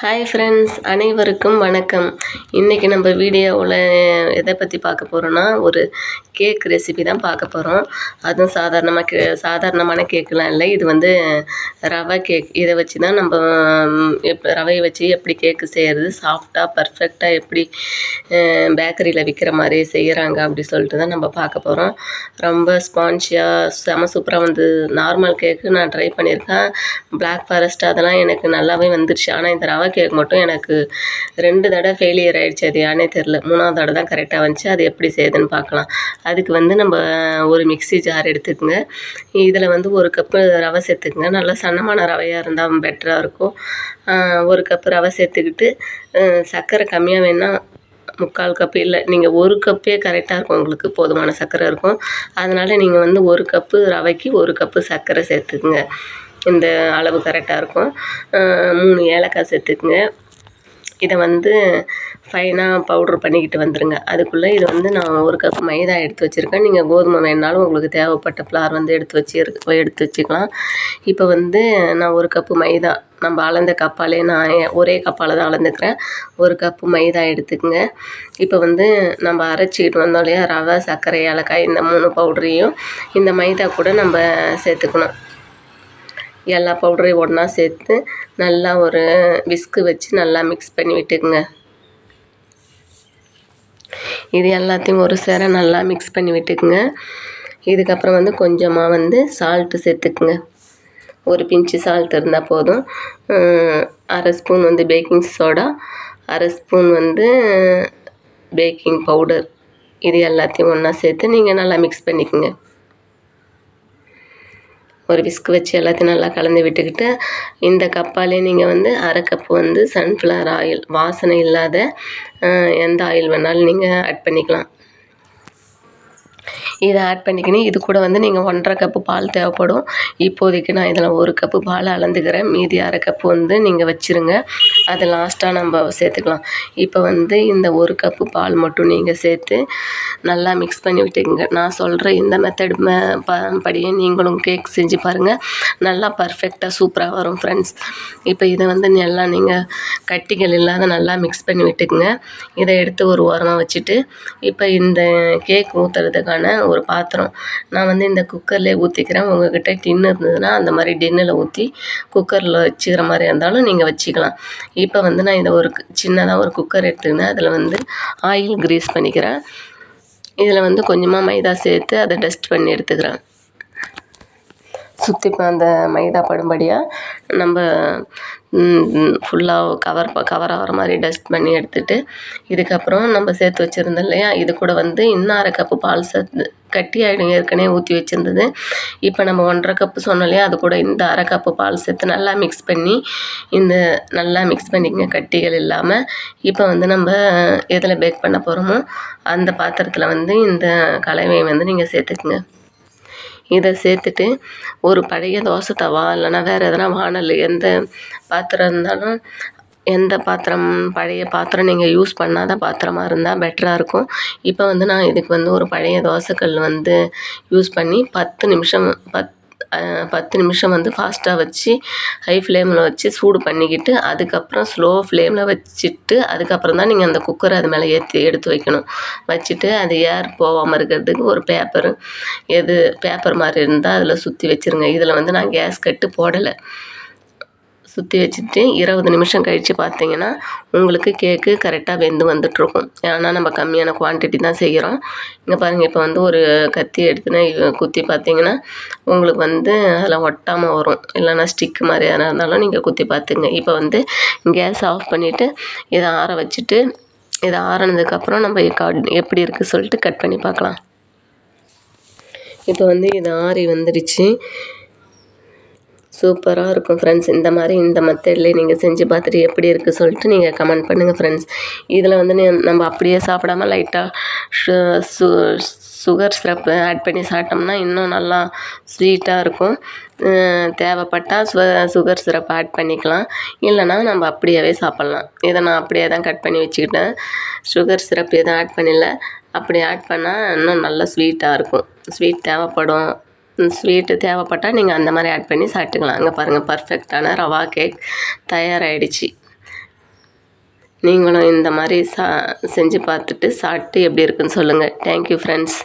Hi friends அனைவருக்கும் வணக்கம். இன்றைக்கி நம்ம வீடியோவில் எதை பற்றி பார்க்க போகிறோன்னா ஒரு கேக் ரெசிபி தான் பார்க்க போகிறோம் அதுவும் சாதாரணமாக கே சாதாரணமான கேக்கெலாம் இல்லை. இது வந்து ரவை கேக் இதை வச்சு தான் நம்ம எப் ரவையை வச்சு எப்படி கேக்கு செய்கிறது சாஃப்டாக பர்ஃபெக்டாக எப்படி பேக்கரியில் விற்கிற மாதிரி செய்கிறாங்க அப்படி சொல்லிட்டு தான் நம்ம பார்க்க போகிறோம் ரொம்ப ஸ்பான்ஷியாக செம சூப்பராக வந்து நார்மல் கேக்கு நான் ட்ரை பண்ணியிருக்கேன். பிளாக் ஃபாரஸ்ட் அதெல்லாம் எனக்கு நல்லாவே வந்துருச்சு. ஆனால் இந்த ரவை கேக் மட்டும் எனக்கு ரெண்டு தடவை ஃபெயிலியர் ஆகிடுச்சு அது யானே தெரில மூணாவது தடவை தான் கரெக்டாக வந்துச்சு. அது எப்படி செய்யுதுன்னு பார்க்கலாம். அதுக்கு வந்து நம்ம ஒரு மிக்சி ஜார் எடுத்துக்கோங்க. இதில் வந்து ஒரு கப்பு ரவை சேர்த்துக்குங்க. நல்லா சன்னமான ரவையாக இருந்தால் பெட்டராக இருக்கும். ஒரு கப்பு ரவை சேர்த்துக்கிட்டு சர்க்கரை கம்மியாக வேணால் முக்கால் கப்பு இல்லை. நீங்கள் ஒரு கப்பே கரெக்டாக இருக்கும். உங்களுக்கு போதுமான சர்க்கரை இருக்கும். அதனால் நீங்கள் வந்து ஒரு கப்பு ரவைக்கு ஒரு கப்பு சர்க்கரை சேர்த்துக்குங்க. இந்த அளவு கரெக்டாக இருக்கும். மூணு ஏலக்காய் சேர்த்துக்குங்க. இதை வந்து ஃபைனாக பவுட்ரு பண்ணிக்கிட்டு வந்துடுங்க அதுக்குள்ளே இது வந்து நான் ஒரு கப் மைதா எடுத்து வச்சுருக்கேன். நீங்கள் கோதுமை வேணுனாலும் உங்களுக்கு தேவைப்பட்ட ஃப்ளார் வந்து எடுத்து வச்சு எடுத்து வச்சுக்கலாம். இப்போ வந்து நான் ஒரு கப்பு மைதா நம்ம அளந்த கப்பாலே நான் ஒரே கப்பால் தான் அளந்துக்கிறேன். ஒரு கப்பு மைதா எடுத்துக்கோங்க. இப்போ வந்து நம்ம அரைச்சிக்கிட்டு வந்தோம் இல்லையா? ரவை சர்க்கரை ஏலக்காய் இந்த மூணு பவுடரையும் இந்த மைதா கூட நம்ம சேர்த்துக்கணும். எல்லா பவுடரையும் ஒன்றா சேர்த்து நல்லா ஒரு விஸ்கு வச்சு நல்லா மிக்ஸ் பண்ணி விட்டுக்குங்க. இது எல்லாத்தையும் ஒரு சேர நல்லா மிக்ஸ் பண்ணி விட்டுக்குங்க. இதுக்கப்புறம் வந்து கொஞ்சமாக வந்து சால்ட்டு சேர்த்துக்குங்க. ஒரு பிஞ்சு சால்ட் இருந்தால் போதும். அரை ஸ்பூன் வந்து பேக்கிங் சோடா அரை ஸ்பூன் வந்து பேக்கிங் பவுடர் இது எல்லாத்தையும் ஒன்றா சேர்த்து நீங்கள் நல்லா மிக்ஸ் பண்ணிக்கோங்க. ஒரு விஸ்க் வச்சு எல்லாத்தையும் நல்லா கலந்து விட்டுக்கிட்டு இந்த கப்பாலே நீங்கள் வந்து அரை கப்பு வந்து சன்ஃப்ளவர் ஆயில் வாசனை இல்லாத எந்த ஆயில் வேணாலும் நீங்கள் ஆட் பண்ணிக்கலாம். இதை ஆட் பண்ணிக்கணும் இது கூட வந்து நீங்கள் ஒன்றரை கப்பு பால் தேவைப்படும். இப்போதைக்கு நான் இதில் ஒரு கப்பு பால் அளந்துக்கிறேன். மீதி அரை கப்பு வந்து நீங்கள் வச்சுருங்க. அது லாஸ்ட்டாக நம்ம சேர்த்துக்கலாம். இப்போ வந்து இந்த ஒரு கப்பு பால் மட்டும் நீங்கள் சேர்த்து நல்லா மிக்ஸ் பண்ணி விட்டுக்குங்க. நான் சொல்கிற இந்த மெத்தட் படியே நீங்களும் கேக் செஞ்சு பாருங்கள் நல்லா பர்ஃபெக்டாக சூப்பராக வரும் ஃப்ரெண்ட்ஸ் இப்போ இதை வந்து நல்லா நீங்கள் கட்டிகள் இல்லாத நல்லா மிக்ஸ் பண்ணி விட்டுக்குங்க. இதை எடுத்து ஒரு ஓரமாக வச்சுட்டு இப்போ இந்த கேக் ஊற்றுறதுக்கான ஒரு பாத்திரம். நான் வந்து இந்த குக்கர்லேயே ஊற்றிக்கிறேன் உங்கள்கிட்ட டின்னு இருந்ததுன்னா அந்த மாதிரி டின்னில் ஊற்றி குக்கரில் வச்சுக்கிற மாதிரி இருந்தாலும் நீங்கள் வச்சுக்கலாம். இப்போ வந்து நான் இதை ஒரு சின்னதாக ஒரு குக்கர் எடுத்துக்கினேன் அதில் வந்து ஆயில் க்ரீஸ் பண்ணிக்கிறேன். இதில் வந்து கொஞ்சமாக மைதா சேர்த்து அதை டஸ்ட் பண்ணி எடுத்துக்கிறேன். சுற்றி அந்த மைதா படும்படியாக நம்ம ஃபுல்லாக கவர் கவர் ஆகிற மாதிரி டஸ்ட் பண்ணி எடுத்துகிட்டு இதுக்கப்புறம் நம்ம சேர்த்து வச்சுருந்தோம் இல்லையா? இது கூட வந்து இன்னும் அரை கப்பு பால் சேர்த்து கட்டி ஆகிடும் ஏற்கனவே ஊற்றி வச்சுருந்தது. இப்போ நம்ம ஒன்றரை கப்பு சொன்னோம் இல்லையா? அது கூட இந்த அரை கப்பு பால் சேர்த்து நல்லா மிக்ஸ் பண்ணி இந்த நல்லா மிக்ஸ் பண்ணிக்கங்க கட்டிகள் இல்லாமல் இப்போ வந்து நம்ம எதில் பேக் பண்ண போகிறோமோ அந்த பாத்திரத்தில் வந்து இந்த கலவையை வந்து நீங்கள் சேர்த்துக்குங்க. இதை சேர்த்துட்டு ஒரு பழைய தோசை தவா இல்லைனா வேறு எதனா வானல் எந்த பாத்திரம் இருந்தாலும் எந்த பாத்திரம் பழைய பாத்திரம் நீங்கள் யூஸ் பண்ணாத பாத்திரமா இருந்தால் பெட்டராக இருக்கும். இப்போ வந்து நான் இதுக்கு வந்து ஒரு பழைய தோசைக்கல் வந்து யூஸ் பண்ணி பத்து நிமிஷம் பத் பத்து நிமிஷம் வந்து ஃபாஸ்ட்டாக வச்சு ஹை ஃப்ளேமில் வச்சு சூடு பண்ணிக்கிட்டு அதுக்கப்புறம் ஸ்லோ ஃப்ளேமில் வச்சுட்டு அதுக்கப்புறம் தான் நீங்கள் அந்த குக்கரை அது மேலே ஏற்றி எடுத்து வைக்கணும். வச்சுட்டு அது ஏர் போகாமல் இருக்கிறதுக்கு ஒரு பேப்பரு எது பேப்பர் மாதிரி இருந்தால் அதில் சுற்றி வச்சுருங்க. இதில் வந்து நான் கேஸ் கட்டு போடலை. சுற்றி வச்சுட்டு இருபது நிமிஷம் கழித்து பார்த்தீங்கன்னா உங்களுக்கு கேக்கு கரெக்டாக வெந்து வந்துட்டுருக்கும். ஏன்னா நம்ம கம்மியான குவான்டிட்டி தான் செய்கிறோம் இங்கே பாருங்கள் இப்போ வந்து ஒரு கத்தி எடுத்துன்னு குத்தி பார்த்தீங்கன்னா உங்களுக்கு வந்து அதில் ஒட்டாமல் வரும். இல்லைன்னா ஸ்டிக்கு மாதிரி எதனா இருந்தாலும் நீங்கள் குத்தி பார்த்துங்க இப்போ வந்து கேஸ் ஆஃப் பண்ணிவிட்டு இதை ஆற வச்சுட்டு இதை ஆறினதுக்கப்புறம் நம்ம எப்படி இருக்குது சொல்லிட்டு கட் பண்ணி பார்க்கலாம் இப்போ வந்து இது ஆறி வந்துடுச்சு சூப்பராக இருக்கும் ஃப்ரெண்ட்ஸ் இந்த மாதிரி இந்த மெத்தட்லேயே நீங்கள் செஞ்சு பார்த்துட்டு எப்படி இருக்குது சொல்லிட்டு நீங்கள் கமெண்ட் பண்ணுங்கள் ஃப்ரெண்ட்ஸ் இதில் வந்து நம்ம அப்படியே சாப்பிடாம லைட்டாக சு சுகர் சிரப்பு ஆட் பண்ணி சாப்பிட்டோம்னா இன்னும் நல்லா ஸ்வீட்டாக இருக்கும். தேவைப்பட்டால் சு சுகர் சிரப் ஆட் பண்ணிக்கலாம். இல்லைனா நம்ம அப்படியே சாப்பிட்லாம். இதை நான் அப்படியே தான் கட் பண்ணி வச்சுக்கிட்டேன். சுகர் சிரப் எதுவும் ஆட் பண்ணல. அப்படி ஆட் பண்ணால் இன்னும் நல்லா ஸ்வீட்டாக இருக்கும். ஸ்வீட் தேவைப்படும். ஸ்வீட்டு தேவைப்பட்டால் நீங்கள் அந்த மாதிரி ஆட் பண்ணி சாப்பிட்டுக்கலாம். அங்கே பாருங்கள் பர்ஃபெக்டான ரவா கேக் தயாராகிடுச்சு நீங்களும் இந்த மாதிரி சா செஞ்சு பார்த்துட்டு சாப்பிட்டு எப்படி இருக்குன்னு சொல்லுங்கள் தேங்க்யூ ஃப்ரெண்ட்ஸ்